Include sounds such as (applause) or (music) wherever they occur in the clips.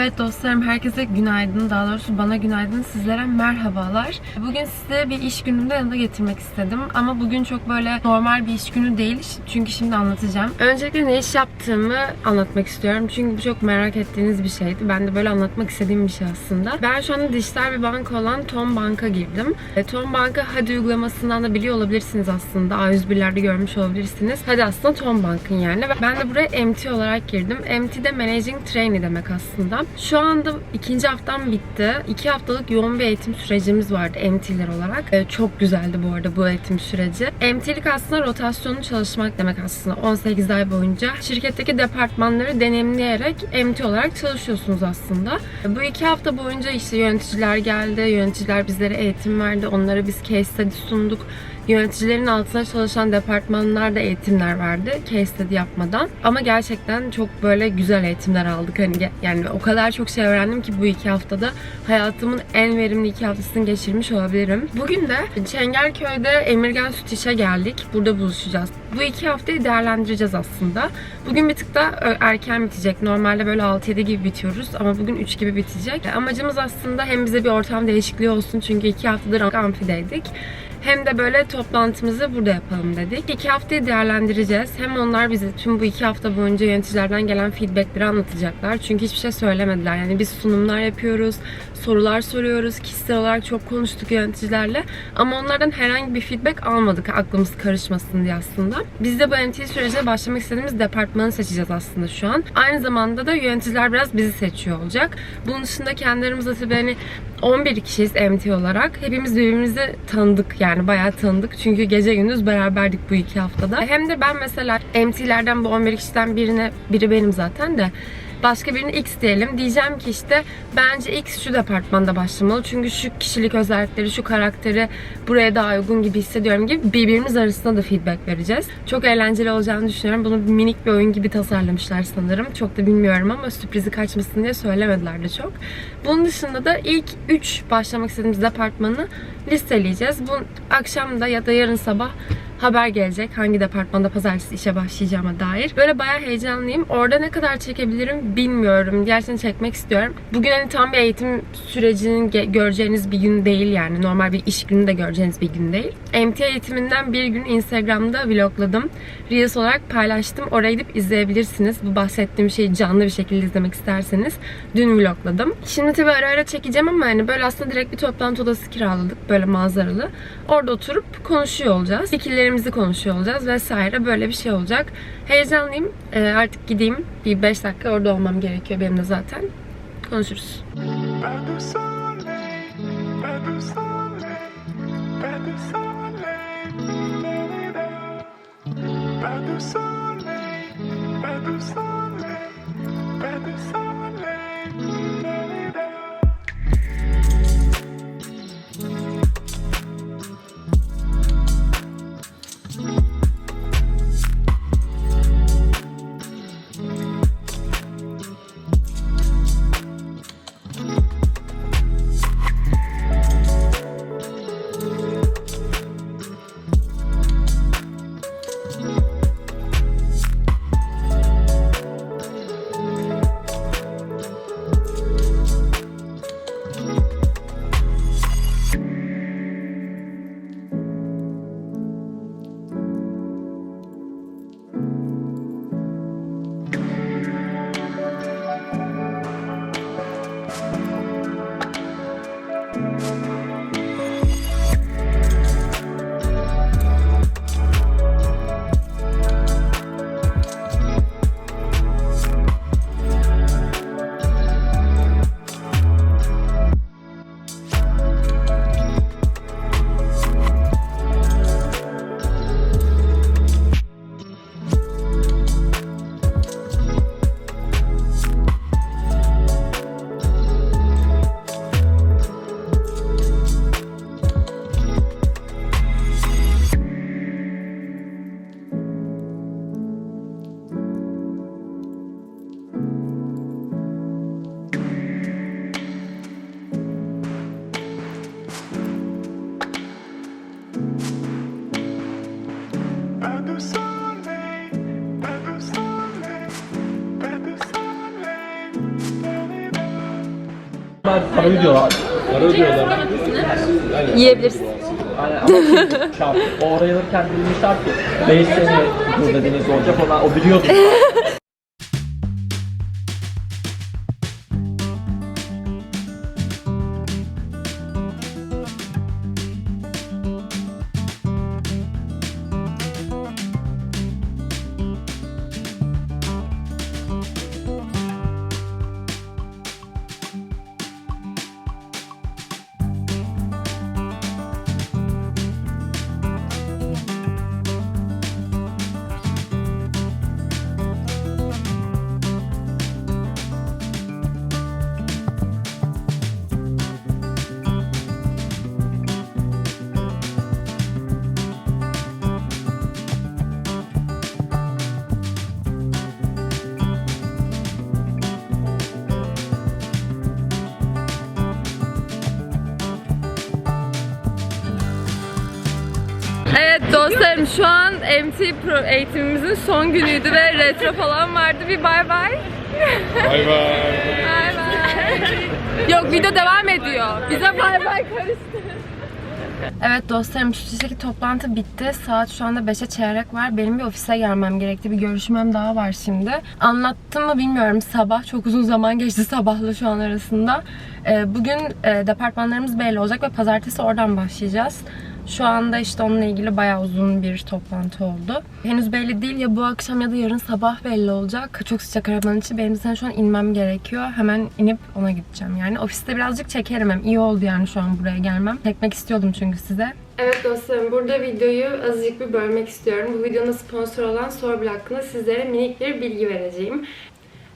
dostlarım herkese günaydın. Daha doğrusu bana günaydın, sizlere merhabalar. Bugün size bir iş günümde yanında getirmek istedim. Ama bugün çok böyle normal bir iş günü değil. Çünkü şimdi anlatacağım. Öncelikle ne iş yaptığımı anlatmak istiyorum. Çünkü bu çok merak ettiğiniz bir şeydi. Ben de böyle anlatmak istediğim bir şey aslında. Ben şu anda dijital bir banka olan Tom Bank'a girdim. E, Tom Bank'ı Hadi uygulamasından da biliyor olabilirsiniz aslında. A101'lerde görmüş olabilirsiniz. Hadi aslında Tom Bank'ın yani. Ben de buraya MT olarak girdim. MT de Managing Trainee demek aslında. Şu anda ikinci haftam bitti. İki haftalık yoğun bir eğitim sürecimiz vardı MT'ler olarak. Ee, çok güzeldi bu arada bu eğitim süreci. MT'lik aslında rotasyonlu çalışmak demek aslında. 18 ay boyunca şirketteki departmanları deneyimleyerek MT olarak çalışıyorsunuz aslında. Bu iki hafta boyunca işte yöneticiler geldi. Yöneticiler bizlere eğitim verdi. Onlara biz case study sunduk. Yöneticilerin altında çalışan departmanlar da eğitimler verdi case study yapmadan. Ama gerçekten çok böyle güzel eğitimler aldık. Hani yani o kadar çok şey öğrendim ki bu iki haftada hayatımın en verimli iki haftasını geçirmiş olabilirim. Bugün de Çengelköy'de Emirgan Süt İş'e geldik. Burada buluşacağız. Bu iki haftayı değerlendireceğiz aslında. Bugün bir tık da ö- erken bitecek. Normalde böyle 6-7 gibi bitiyoruz ama bugün 3 gibi bitecek. Amacımız aslında hem bize bir ortam değişikliği olsun çünkü iki haftadır amfideydik. Hem de böyle toplantımızı burada yapalım dedik. İki haftayı değerlendireceğiz. Hem onlar bize tüm bu iki hafta boyunca yöneticilerden gelen feedbackleri anlatacaklar. Çünkü hiçbir şey söylemediler. Yani biz sunumlar yapıyoruz, sorular soruyoruz. Kişisel olarak çok konuştuk yöneticilerle. Ama onlardan herhangi bir feedback almadık aklımız karışmasın diye aslında. Biz de bu MT sürecine başlamak istediğimiz departmanı seçeceğiz aslında şu an. Aynı zamanda da yöneticiler biraz bizi seçiyor olacak. Bunun dışında kendi aramızda tabii hani 11 kişiyiz MT olarak. Hepimiz birbirimizi tanıdık yani bayağı tanıdık. Çünkü gece gündüz beraberdik bu iki haftada. Hem de ben mesela MT'lerden bu 11 kişiden birine, biri benim zaten de başka birine X diyelim. Diyeceğim ki işte bence X şu departmanda başlamalı. Çünkü şu kişilik özellikleri, şu karakteri buraya daha uygun gibi hissediyorum gibi birbirimiz arasında da feedback vereceğiz. Çok eğlenceli olacağını düşünüyorum. Bunu minik bir oyun gibi tasarlamışlar sanırım. Çok da bilmiyorum ama sürprizi kaçmasın diye söylemediler de çok. Bunun dışında da ilk 3 başlamak istediğimiz departmanı listeleyeceğiz. Bu akşam da ya da yarın sabah haber gelecek. Hangi departmanda pazartesi işe başlayacağıma dair. Böyle bayağı heyecanlıyım. Orada ne kadar çekebilirim bilmiyorum. Gerçekten çekmek istiyorum. Bugün hani tam bir eğitim sürecinin göreceğiniz bir gün değil yani. Normal bir iş günü de göreceğiniz bir gün değil. MT eğitiminden bir gün Instagram'da vlogladım. Reels olarak paylaştım. Oraya gidip izleyebilirsiniz. Bu bahsettiğim şeyi canlı bir şekilde izlemek isterseniz. Dün vlogladım. Şimdi tabii ara ara çekeceğim ama hani böyle aslında direkt bir toplantı odası kiraladık. Böyle manzaralı. Orada oturup konuşuyor olacağız. Fikirlerimizi konuşuyor olacağız vesaire. Böyle bir şey olacak. Heyecanlıyım. Ee, artık gideyim. Bir 5 dakika orada olmam gerekiyor benim de zaten. Konuşuruz. Pas de soleil, pas de soleil, pas de soleil, para ödüyorlar. Para ödüyorlar. Yiyebilirsin. Ama oraya alırken demişler ki 5 sene burada deniz olacak olan o biliyordu. (laughs) Evet dostlarım şu an MT Pro eğitimimizin son günüydü ve retro falan vardı. Bir bay bay. Bay bay. Bay bay. Yok video devam ediyor. Bize bay bay karıştı. Evet dostlarım şu şekilde toplantı bitti. Saat şu anda 5'e çeyrek var. Benim bir ofise gelmem gerekti. Bir görüşmem daha var şimdi. Anlattım mı bilmiyorum. Sabah çok uzun zaman geçti sabahla şu an arasında. Ee, Bugün e, departmanlarımız belli olacak ve pazartesi oradan başlayacağız. Şu anda işte onunla ilgili bayağı uzun bir toplantı oldu. Henüz belli değil ya bu akşam ya da yarın sabah belli olacak. Çok sıcak arabanın içi. Benim zaten şu an inmem gerekiyor. Hemen inip ona gideceğim yani. Ofiste birazcık çekerim hem. iyi oldu yani şu an buraya gelmem. Çekmek istiyordum çünkü size. Evet dostlarım burada videoyu azıcık bir bölmek istiyorum. Bu videonun sponsor olan Sorbil hakkında sizlere minik bir bilgi vereceğim.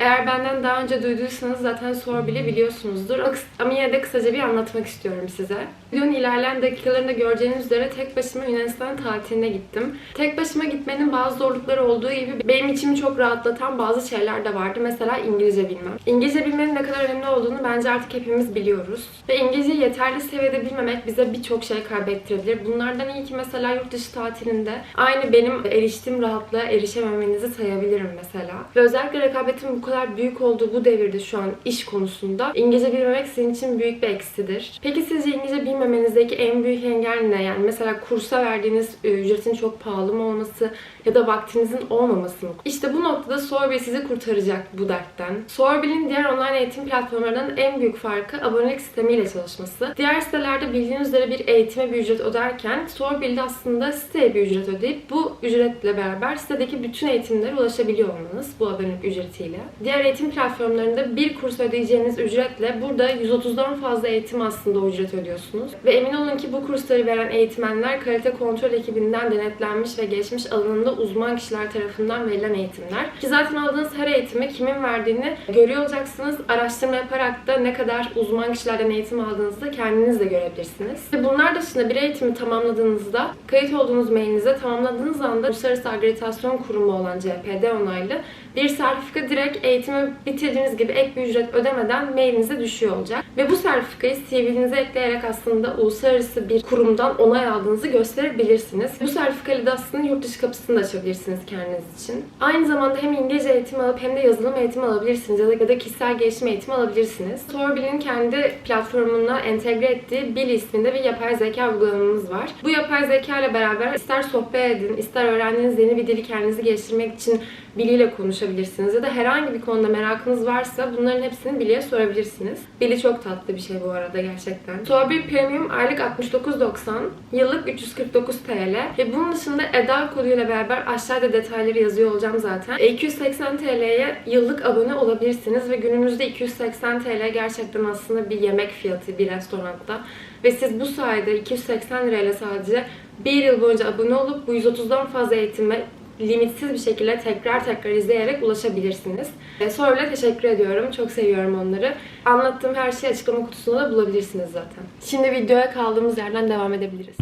Eğer benden daha önce duyduysanız zaten Sorbil'i biliyorsunuzdur. Ama yine de kısaca bir anlatmak istiyorum size. Videonun ilerleyen dakikalarında göreceğiniz üzere tek başıma Yunanistan tatiline gittim. Tek başıma gitmenin bazı zorlukları olduğu gibi benim içimi çok rahatlatan bazı şeyler de vardı. Mesela İngilizce bilmem. İngilizce bilmenin ne kadar önemli olduğunu bence artık hepimiz biliyoruz. Ve İngilizceyi yeterli seviyede bilmemek bize birçok şey kaybettirebilir. Bunlardan iyi ki mesela yurt dışı tatilinde aynı benim eriştiğim rahatlığa erişememenizi sayabilirim mesela. Ve özellikle rekabetin bu kadar büyük olduğu bu devirde şu an iş konusunda İngilizce bilmemek sizin için büyük bir eksidir. Peki sizce İngilizce bilmemenizdeki en büyük engel ne? Yani mesela kursa verdiğiniz e, ücretin çok pahalı mı olması ya da vaktinizin olmaması mı? İşte bu noktada Sorbil sizi kurtaracak bu dertten. Sorbil'in diğer online eğitim platformlarından en büyük farkı abonelik sistemiyle çalışması. Diğer sitelerde bildiğiniz üzere bir eğitime bir ücret öderken Sorbil'de aslında siteye bir ücret ödeyip bu ücretle beraber sitedeki bütün eğitimlere ulaşabiliyor olmanız bu abonelik ücretiyle. Diğer eğitim platformlarında bir kurs ödeyeceğiniz ücretle burada 130'dan fazla eğitim aslında ücret ödüyorsunuz. Ve emin olun ki bu kursları veren eğitmenler kalite kontrol ekibinden denetlenmiş ve geçmiş alanında uzman kişiler tarafından verilen eğitimler. Ki zaten aldığınız her eğitimi kimin verdiğini görüyor olacaksınız. Araştırma yaparak da ne kadar uzman kişilerden eğitim aldığınızı da kendiniz de görebilirsiniz. Ve bunlar dışında bir eğitimi tamamladığınızda kayıt olduğunuz mailinize tamamladığınız anda Uluslararası Akreditasyon Kurumu olan CPD onaylı bir sertifika direkt eğitimi bitirdiğiniz gibi ek bir ücret ödemeden mailinize düşüyor olacak. Ve bu sertifikayı CV'nize ekleyerek aslında uluslararası bir kurumdan onay aldığınızı gösterebilirsiniz. Bu sertifikayla da aslında yurt dışı kapısını da açabilirsiniz kendiniz için. Aynı zamanda hem İngilizce eğitim alıp hem de yazılım eğitimi alabilirsiniz ya da, ya da kişisel gelişim eğitimi alabilirsiniz. Sorbil'in kendi platformuna entegre ettiği Bil isminde bir yapay zeka uygulamamız var. Bu yapay zeka ile beraber ister sohbet edin, ister öğrendiğiniz yeni bir dili kendinizi geliştirmek için Biliyle konuşabilirsiniz ya da herhangi bir konuda merakınız varsa bunların hepsini Bili'ye sorabilirsiniz. Bili çok tatlı bir şey bu arada gerçekten. Sorbil Premium aylık 69.90, yıllık 349 TL ve bunun dışında Eda koduyla beraber aşağıda detayları yazıyor olacağım zaten. E, 280 TL'ye yıllık abone olabilirsiniz ve günümüzde 280 TL gerçekten aslında bir yemek fiyatı bir restoranda. Ve siz bu sayede 280 lirayla sadece bir yıl boyunca abone olup bu 130'dan fazla eğitime limitsiz bir şekilde tekrar tekrar izleyerek ulaşabilirsiniz. E, Sorbil'e teşekkür ediyorum. Çok seviyorum onları. Anlattığım her şeyi açıklama kutusunda da bulabilirsiniz zaten. Şimdi videoya kaldığımız yerden devam edebiliriz.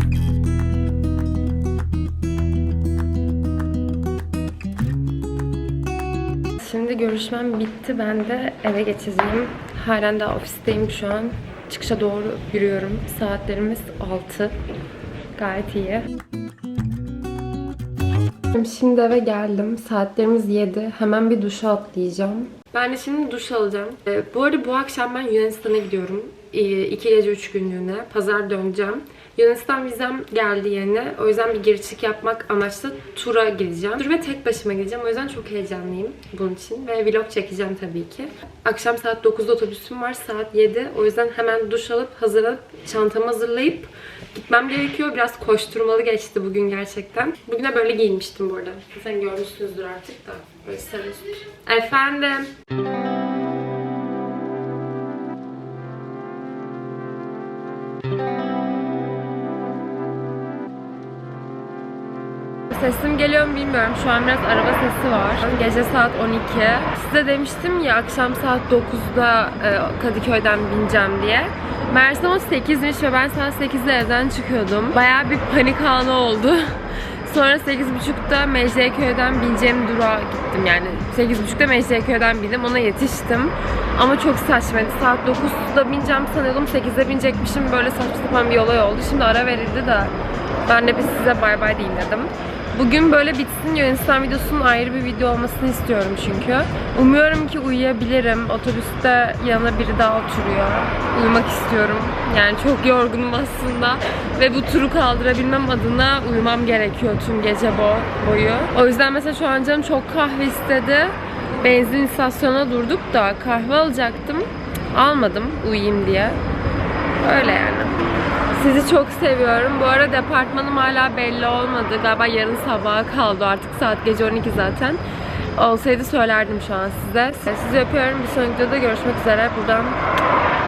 Şimdi görüşmem bitti. Ben de eve geçeceğim. Halen daha ofisteyim şu an. Çıkışa doğru yürüyorum. Saatlerimiz 6. Gayet iyi. Şimdi eve geldim. Saatlerimiz 7. Hemen bir duşa atlayacağım. Ben de şimdi duş alacağım. Ee, bu arada bu akşam ben Yunanistan'a gidiyorum. Ee, iki gece üç günlüğüne. Pazar döneceğim. Yunanistan vizem geldi yeni. O yüzden bir giriş çık yapmak amaçlı tura gideceğim. Tur ve tek başıma gideceğim. O yüzden çok heyecanlıyım bunun için. Ve vlog çekeceğim tabii ki. Akşam saat 9'da otobüsüm var. Saat 7. O yüzden hemen duş alıp hazırlanıp çantamı hazırlayıp gitmem gerekiyor. Biraz koşturmalı geçti bugün gerçekten. Bugüne böyle giyinmiştim bu arada. Sen görmüşsünüzdür artık da. Böyle sarı. Efendim. Sesim geliyor mu bilmiyorum. Şu an biraz araba sesi var. Gece saat 12. Size demiştim ya akşam saat 9'da e, Kadıköy'den bineceğim diye. Meğerse o 8'miş ve ben saat 8'de evden çıkıyordum. Bayağı bir panik anı oldu. (laughs) Sonra 8.30'da Mecidiyeköy'den bineceğim durağa gittim yani. 8.30'da Mecidiyeköy'den bindim. Ona yetiştim. Ama çok saçmaydı. Saat 9'da bineceğim sanıyordum. 8'de binecekmişim. Böyle saçma sapan bir olay oldu. Şimdi ara verildi de ben de bir size bay bay diyeyim dedim. Bugün böyle bitsin Yunanistan videosunun ayrı bir video olmasını istiyorum çünkü. Umuyorum ki uyuyabilirim. Otobüste yanına biri daha oturuyor. Uyumak istiyorum. Yani çok yorgunum aslında. Ve bu turu kaldırabilmem adına uyumam gerekiyor tüm gece bo- boyu. O yüzden mesela şu an canım çok kahve istedi. Benzin istasyonuna durduk da kahve alacaktım. Almadım uyuyayım diye. Öyle yani. Sizi çok seviyorum. Bu arada departmanım hala belli olmadı. Galiba yarın sabaha kaldı artık. Saat gece 12 zaten. Olsaydı söylerdim şu an size. Sizi öpüyorum. Bir sonraki videoda görüşmek üzere. Buradan